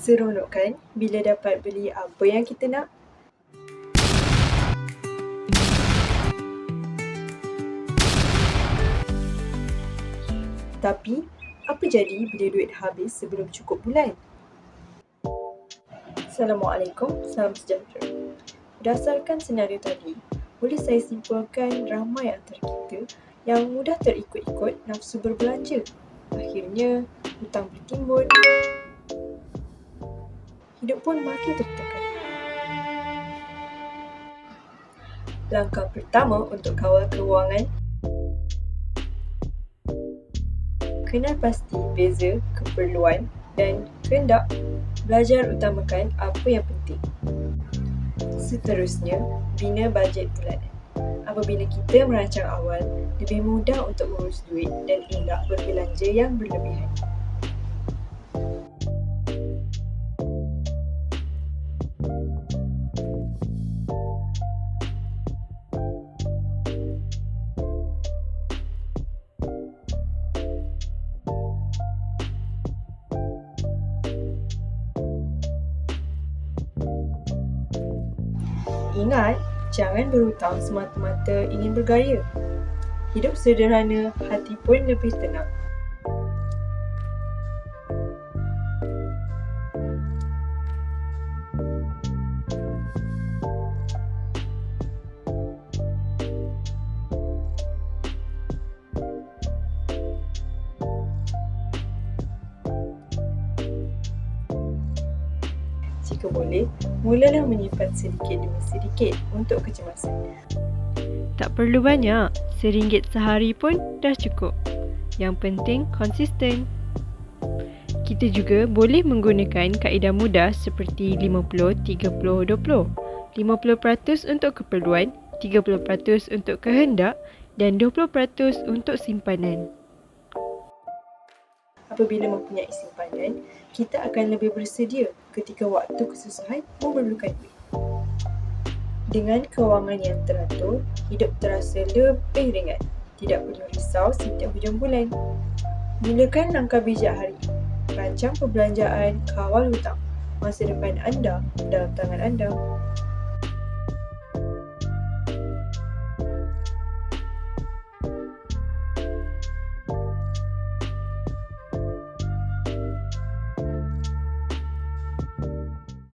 Seronok kan bila dapat beli apa yang kita nak? Tapi, apa jadi bila duit habis sebelum cukup bulan? Assalamualaikum, salam sejahtera. Berdasarkan senario tadi, boleh saya simpulkan ramai antara kita yang mudah terikut-ikut nafsu berbelanja. Akhirnya, hutang bertimbun, hidup pun makin tertekan. Langkah pertama untuk kawal kewangan Kenal pasti beza keperluan dan kehendak belajar utamakan apa yang penting. Seterusnya, bina bajet bulanan. Apabila kita merancang awal, lebih mudah untuk mengurus duit dan elak berbelanja yang berlebihan. Ingat, jangan berhutang semata-mata ingin bergaya. Hidup sederhana, hati pun lebih tenang. Jika boleh, mulalah menyimpan sedikit demi sedikit untuk kecemasan. Tak perlu banyak, seringgit sehari pun dah cukup. Yang penting konsisten. Kita juga boleh menggunakan kaedah mudah seperti 50-30-20. 50% untuk keperluan, 30% untuk kehendak dan 20% untuk simpanan. Apabila mempunyai simpanan, kita akan lebih bersedia ketika waktu kesusahan memerlukan duit. Dengan kewangan yang teratur, hidup terasa lebih ringan. Tidak perlu risau setiap hujung bulan. Mulakan langkah bijak hari ini. Rancang perbelanjaan, kawal hutang. Masa depan anda dalam tangan anda.